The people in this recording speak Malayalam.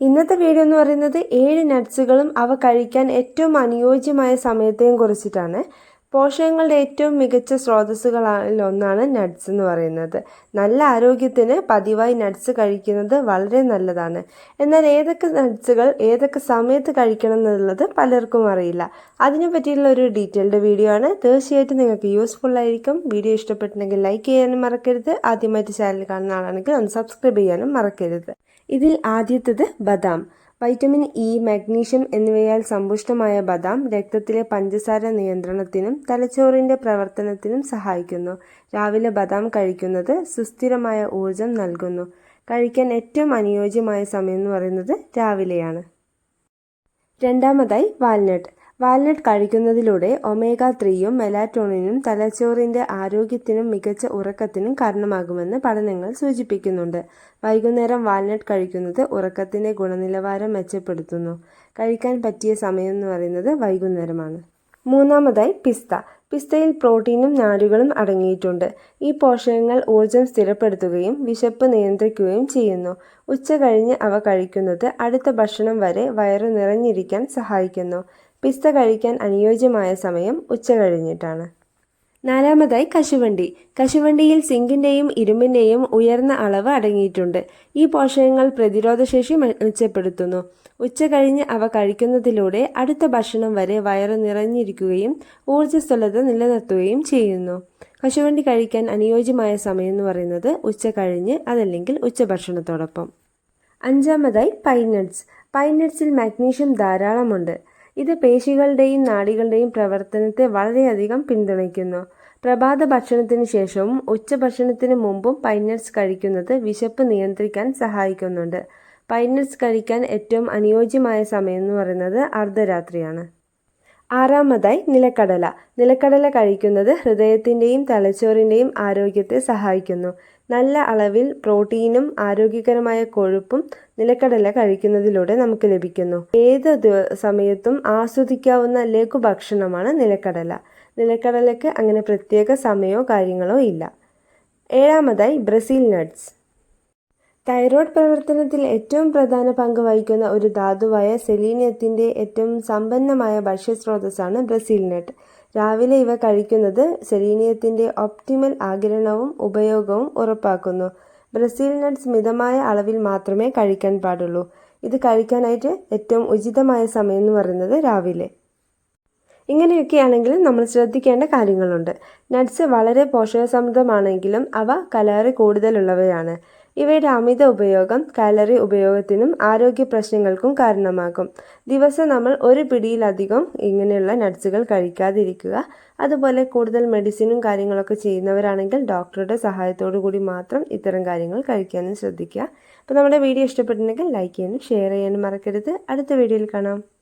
ഇന്നത്തെ വീഡിയോ എന്ന് പറയുന്നത് ഏഴ് നട്ട്സുകളും അവ കഴിക്കാൻ ഏറ്റവും അനുയോജ്യമായ സമയത്തെയും കുറിച്ചിട്ടാണ്. പോഷകങ്ങളുടെ ഏറ്റവും മികച്ച സ്രോതസ്സുകളിൽ ഒന്നാണ് നട്ട്സ് എന്ന് പറയുന്നത്. നല്ല ആരോഗ്യത്തിന് പതിവായി നട്ട്സ് കഴിക്കുന്നത് വളരെ നല്ലതാണ്. എന്നാൽ ഏതൊക്കെ നട്ട്സുകൾ ഏതൊക്കെ സമയത്ത് കഴിക്കണം എന്നുള്ളത് പലർക്കും അറിയില്ല. അതിനെ പറ്റിയുള്ള ഒരു ഡീറ്റെയിൽഡ് വീഡിയോ ആണ്. തീർച്ചയായിട്ടും നിങ്ങൾക്ക് യൂസ്ഫുൾ ആയിരിക്കും. വീഡിയോ ഇഷ്ടപ്പെട്ടിട്ടുണ്ടെങ്കിൽ ലൈക്ക് ചെയ്യാനും മറക്കരുത്. ആദ്യമായിട്ട് ചാനൽ കാണുന്ന ആളാണെങ്കിൽ ഒന്ന് സബ്സ്ക്രൈബ് ചെയ്യാനും മറക്കരുത്. ഇതിൽ ആദ്യത്തേത് ബദാം. വൈറ്റമിൻ ഇ മാഗ്നീഷ്യം എന്നിവയാൽ സമ്പുഷ്ടമായ ബദാം രക്തത്തിലെ പഞ്ചസാര നിയന്ത്രണത്തിനും തലച്ചോറിന്റെ പ്രവർത്തനത്തിനും സഹായിക്കുന്നു. രാവിലെ ബദാം കഴിക്കുന്നത് സുസ്ഥിരമായ ഊർജം നൽകുന്നു. കഴിക്കാൻ ഏറ്റവും അനുയോജ്യമായ സമയം എന്ന് പറയുന്നത് രാവിലെയാണ്. രണ്ടാമതായി വാൽനട്ട്. വാൽനട്ട് കഴിക്കുന്നതിലൂടെ ഒമേഗ ത്രീയും മെലാറ്റോണിനും തലച്ചോറിന്റെ ആരോഗ്യത്തിനും മികച്ച ഉറക്കത്തിനും കാരണമാകുമെന്ന് പഠനങ്ങൾ സൂചിപ്പിക്കുന്നുണ്ട്. വൈകുന്നേരം വാൽനട്ട് കഴിക്കുന്നത് ഉറക്കത്തിന്റെ ഗുണനിലവാരം മെച്ചപ്പെടുത്തുന്നു. കഴിക്കാൻ പറ്റിയ സമയം എന്ന് പറയുന്നത് വൈകുന്നേരമാണ്. മൂന്നാമതായി പിസ്ത. പിസ്തയിൽ പ്രോട്ടീനും നാരുകളും അടങ്ങിയിട്ടുണ്ട്. ഈ പോഷകങ്ങൾ ഊർജം സ്ഥിരപ്പെടുത്തുകയും വിശപ്പ് നിയന്ത്രിക്കുകയും ചെയ്യുന്നു. ഉച്ച കഴിഞ്ഞ് അവ കഴിക്കുന്നത് അടുത്ത ഭക്ഷണം വരെ വയറ് നിറഞ്ഞിരിക്കാൻ സഹായിക്കുന്നു. പിസ്ത കഴിക്കാൻ അനുയോജ്യമായ സമയം ഉച്ച കഴിഞ്ഞിട്ടാണ്. നാലാമതായി കശുവണ്ടി. കശുവണ്ടിയിൽ സിങ്കിന്റെയും ഇരുമ്പിന്റെയും ഉയർന്ന അളവ് അടങ്ങിയിട്ടുണ്ട്. ഈ പോഷകങ്ങൾ പ്രതിരോധശേഷി മെച്ചപ്പെടുത്തുന്നു. ഉച്ച കഴിഞ്ഞ് അവ കഴിക്കുന്നതിലൂടെ അടുത്ത ഭക്ഷണം വരെ വയറ് നിറഞ്ഞിരിക്കുകയും ഊർജസ്വലത നിലനിർത്തുകയും ചെയ്യുന്നു. കശുവണ്ടി കഴിക്കാൻ അനുയോജ്യമായ സമയം എന്ന് പറയുന്നത് ഉച്ച കഴിഞ്ഞ് അതല്ലെങ്കിൽ ഉച്ചഭക്ഷണത്തോടൊപ്പം അഞ്ചാമതായി പൈനട്സ് പൈനട്സിൽ മാഗ്നീഷ്യം ധാരാളമുണ്ട്. ഇത് പേശികളുടെയും നാഡികളുടെയും പ്രവർത്തനത്തെ വളരെയധികം പിന്തുണയ്ക്കുന്നു. പ്രഭാത ഭക്ഷണത്തിന് ശേഷവും ഉച്ചഭക്ഷണത്തിന് മുമ്പും പൈനട്സ് കഴിക്കുന്നത് വിശപ്പ് നിയന്ത്രിക്കാൻ സഹായിക്കുന്നുണ്ട്. പൈനട്സ് കഴിക്കാൻ ഏറ്റവും അനുയോജ്യമായ സമയം എന്ന് പറയുന്നത് അർദ്ധരാത്രിയാണ്. ആറാമതായി നിലക്കടല. നിലക്കടല കഴിക്കുന്നത് ഹൃദയത്തിന്റെയും തലച്ചോറിന്റെയും ആരോഗ്യത്തെ സഹായിക്കുന്നു. നല്ല അളവിൽ പ്രോട്ടീനും ആരോഗ്യകരമായ കൊഴുപ്പും നിലക്കടല കഴിക്കുന്നതിലൂടെ നമുക്ക് ലഭിക്കുന്നു. ഏത് സമയത്തും ആസ്വദിക്കാവുന്ന ലഘു ഭക്ഷണമാണ് നിലക്കടല. നിലക്കടലയ്ക്ക് അങ്ങനെ പ്രത്യേക സമയമോ കാര്യങ്ങളോ ഇല്ല. ഏഴാമതായി ബ്രസീൽ നട്ട്സ്. തൈറോയ്ഡ് പ്രവർത്തനത്തിൽ ഏറ്റവും പ്രധാന പങ്ക് വഹിക്കുന്ന ഒരു ധാതുവായ സെലീനിയത്തിന്റെ ഏറ്റവും സമ്പന്നമായ ഭക്ഷ്യസ്രോതസ്സാണ് ബ്രസീൽ നട്ട് രാവിലെ ഇവ കഴിക്കുന്നത് സെലീനിയത്തിന്റെ ഒപ്റ്റിമൽ ആഗിരണവും ഉപയോഗവും ഉറപ്പാക്കുന്നു. ബ്രസീൽ നട്ട്സ് മിതമായ അളവിൽ മാത്രമേ കഴിക്കാൻ പാടുള്ളൂ. ഇത് കഴിക്കാനായിട്ട് ഏറ്റവും ഉചിതമായ സമയം എന്ന് പറയുന്നത് രാവിലെ. ഇങ്ങനെയൊക്കെയാണെങ്കിലും നമ്മൾ ശ്രദ്ധിക്കേണ്ട കാര്യങ്ങളുണ്ട്. നട്ട്സ് വളരെ പോഷകസമൃദ്ധമാണെങ്കിലും അവ കലോറി കൂടുതലുള്ളവയാണ്. ഇവയുടെ അമിത ഉപയോഗം കാലറി ഉപയോഗത്തിനും ആരോഗ്യ പ്രശ്നങ്ങൾക്കും കാരണമാകും. ദിവസം നമ്മൾ ഒരു പിടിയിലധികം ഇങ്ങനെയുള്ള നട്ട്സുകൾ കഴിക്കാതിരിക്കുക. അതുപോലെ കൂടുതൽ മെഡിസിനും കാര്യങ്ങളൊക്കെ ചെയ്യുന്നവരാണെങ്കിൽ ഡോക്ടറുടെ സഹായത്തോടു കൂടി മാത്രം ഇത്തരം കാര്യങ്ങൾ കഴിക്കാനും ശ്രദ്ധിക്കുക. അപ്പോൾ നമ്മുടെ വീഡിയോ ഇഷ്ടപ്പെട്ടിട്ടുണ്ടെങ്കിൽ ലൈക്ക് ചെയ്യാനും ഷെയർ ചെയ്യാനും മറക്കരുത്. അടുത്ത വീഡിയോയിൽ കാണാം.